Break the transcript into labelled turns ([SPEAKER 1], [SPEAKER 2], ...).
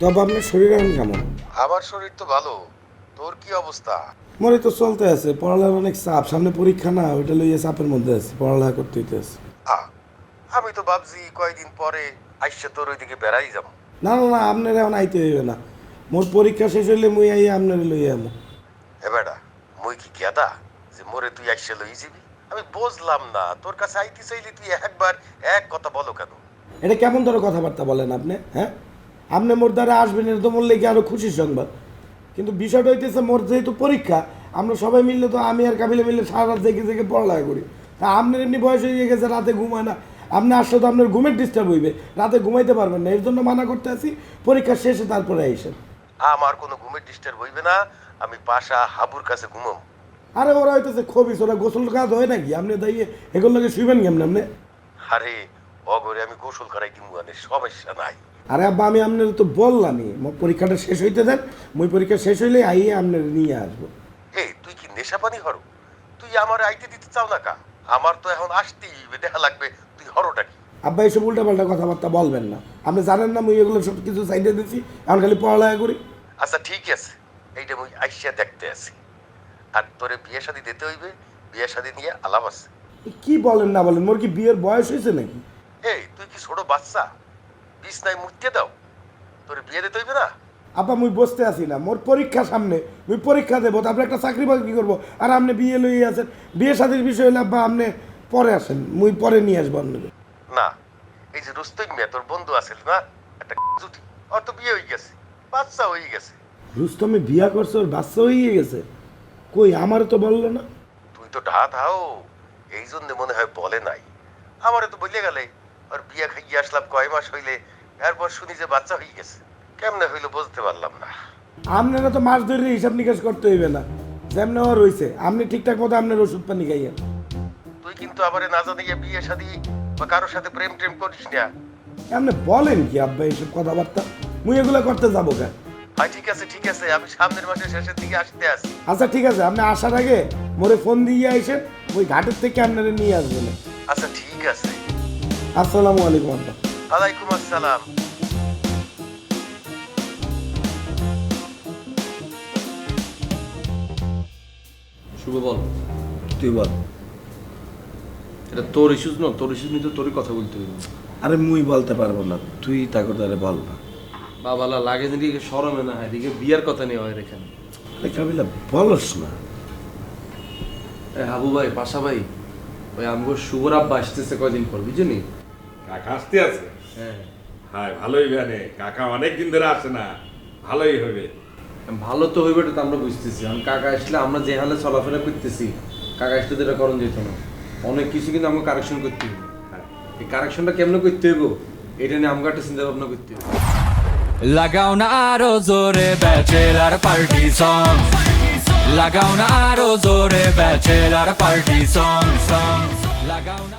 [SPEAKER 1] তবে আপনার শরীর এখন কেমন?
[SPEAKER 2] আমার শরীর তো ভালো। তোর কি অবস্থা?
[SPEAKER 1] মনে তো চলতে আছে পড়ালেখার অনেক চাপ সামনে পরীক্ষা না ওইটা লইয়ে চাপের মধ্যে আছে পড়ালেখা করতে হইতে আছে।
[SPEAKER 2] আমি তো ভাবছি কয়দিন পরে আইসা তোর ওইদিকে বেড়াই যাব।
[SPEAKER 1] না না না আপনার এখন আইতে হইবে না। মোর পরীক্ষা শেষ হইলে মুই আই আপনার লইয়ে আমো
[SPEAKER 2] এ বেটা মুই কি গেদা যে মোরে তুই আইসা লই যাবি? আমি বুঝলাম না তোর কাছে আইতে চাইলে তুই একবার এক কথা বলো কেন?
[SPEAKER 1] এটা কেমন ধরে কথাবার্তা বলেন আপনি হ্যাঁ? আপনি মোর দ্বারা আসবেন এটা তো বললে কি আরও খুশির সংবাদ। কিন্তু বিষয়টা হইতেছে মোর যেহেতু পরীক্ষা আমরা সবাই মিললে তো আমি আর কাবিলে মিললে সারা রাত জেগে জেগে পড়ালেখা করি। তা আপনার এমনি বয়স হয়ে গেছে রাতে ঘুমায় না। আপনি আসলে তো আপনার ঘুমের ডিস্টার্ব হইবে রাতে ঘুমাইতে পারবেন না। এর জন্য মানা করতে আসি পরীক্ষা শেষে তারপরে আইসেন।
[SPEAKER 2] আমার কোনো ঘুমের ডিস্টার্ব হইবে না আমি পাশা হাবুর কাছে ঘুমাম।
[SPEAKER 1] আরে ওরা হইতেছে খবিস ওরা গোসল কাজ হয় নাকি? আপনি দাইয়ে এগুলো লাগে শুইবেন কেমন আপনি?
[SPEAKER 2] আরে অগরে আমি গোসল করাই দিমু আনে সমস্যা নাই।
[SPEAKER 1] আরে আব্বা আমি আপনার তো বললামই। পরীক্ষাটা শেষ হইতে দেন মই পরীক্ষা শেষ হইলে আইয়ে আপনার নিয়ে আসব।
[SPEAKER 2] এই তুই কি নেশা পানি হরো? তুই আমার আইতে দিতে চাও না কা? আমার তো এখন আসতেই হইবে, দেখা লাগবে তুই হরোটা কি?
[SPEAKER 1] আব্বা এসব উল্টাপাল্টা কথাবার্তা বলবেন না। আপনি জানেন না মুই এগুলো সব কিছু সাইডে দিচ্ছি এখন খালি পড়ালেখা করি।
[SPEAKER 2] আচ্ছা ঠিক আছে। এইটা মুই আইসা দেখতে আছি। আর তোরে বিয়ে শাদি দিতে হইবে বিয়ে শাদি নিয়ে আলাপ আছে।
[SPEAKER 1] কি বলেন না বলেন মোর কি বিয়ের বয়স হয়েছে নাকি?
[SPEAKER 2] এই তুই কি ছোট বাচ্চা? বিষ নাই মুতে দাও। তোরে বিয়ে দিতে হইবে না?
[SPEAKER 1] আব্বা মুই বসতে আসি না। মোর পরীক্ষা সামনে। মুই পরীক্ষা দেবো তারপরে একটা চাকরি বাকরি করব? আর আপনি বিয়ে লইয়ে আছেন। বিয়ে শাদির বিষয় হলে আব্বা আপনি পরে আসেন। মুই পরে নিয়ে আসব আপনাকে
[SPEAKER 2] না এই যে রুস্তম মিয়া তোর বন্ধু আছিল না? একটা জুটি। ওর তো বিয়ে হয়ে গেছে। বাচ্চা হয়ে গেছে।
[SPEAKER 1] রুস্তমে বিয়া করছে ওর বাচ্চা হয়ে গেছে। কই আমারও তো বলল না?
[SPEAKER 2] তুই তো ঢা ধাও এই জন্য মনে হয় বলে নাই। আমারে তো বলে গেলে। ওর বিয়ে খাইয়ে আসলাম কয় মাস হইলে। এরপর শুনি যে বাচ্চা হয়ে গেছে। কেমনে হইল বুঝতে পারলাম না।
[SPEAKER 1] আপনারা তো মাছ ধরে হিসাব নিকাশ করতে হইবে না। যেমন হওয়ার রয়েছে আপনি ঠিকঠাক মতো আপনার ওষুধ পানি খাইয়েন।
[SPEAKER 2] তুই কিন্তু আবার না জানি বিয়ে শাদি বা কারোর সাথে প্রেম টেম করিস না।
[SPEAKER 1] আপনি বলেন কি আব্বা এইসব কথাবার্তা? মুই এগুলো করতে যাব কেন?
[SPEAKER 2] হয় ঠিক আছে ঠিক আছে আমি সামনের মাসের শেষের দিকে আসতে আসি
[SPEAKER 1] আচ্ছা ঠিক আছে আপনি আসার আগে মোরে ফোন দিয়ে আইসেন ওই ঘাটের থেকে আপনারা নিয়ে আসবেন।
[SPEAKER 2] আচ্ছা ঠিক আছে।
[SPEAKER 1] আসসালামু আলাইকুম আব্বা।
[SPEAKER 2] ওয়ালাইকুম আসসালাম
[SPEAKER 3] শুভ বল।
[SPEAKER 1] তুই বল।
[SPEAKER 3] এটা তোর ইস্যুস না? তোর ইস্যুস নিয়ে তো তোরই কথা বলতে হবে।
[SPEAKER 1] আরে মুই বলতে পারব না। তুই তাকে তারে বল না।
[SPEAKER 3] বাবালা লাগে দিকে সরমে না হয় এদিকে বিয়ার কথা নেই হয় এখানে।
[SPEAKER 1] আরে কাবিলা বলস না।
[SPEAKER 3] এ হাবু ভাই পাশা ভাই ওই আমগো শুভর আব্বা আসতেছে কয়দিন পর বুঝলি?
[SPEAKER 4] কাকা আসতে আছে।
[SPEAKER 3] হ্যাঁ
[SPEAKER 4] ভালোই জানে। কাকা অনেক দিন ধরে আসে না ভালোই হবে।
[SPEAKER 3] ভালো তো হইবে তো আমরা বুঝতেছি। আমি কাকা আসলে আমরা যে হালে চলাফেরা করতেছি কাকা আসলে তো এটা করণ যেত না। অনেক কিছু কিন্তু আমাকে কারেকশন করতে হবে
[SPEAKER 4] হ্যাঁ।
[SPEAKER 3] এই কারেকশনটা কেমনে করতে হইব? এটা নিয়ে আমাকে একটা চিন্তা ভাবনা করতে হবে
[SPEAKER 5] লাগাও না আরও জোরে ব্যাচেলার পার্টি সং লাগাও না আরও জোরে ব্যাচেলার পার্টি সং সং লাগাও না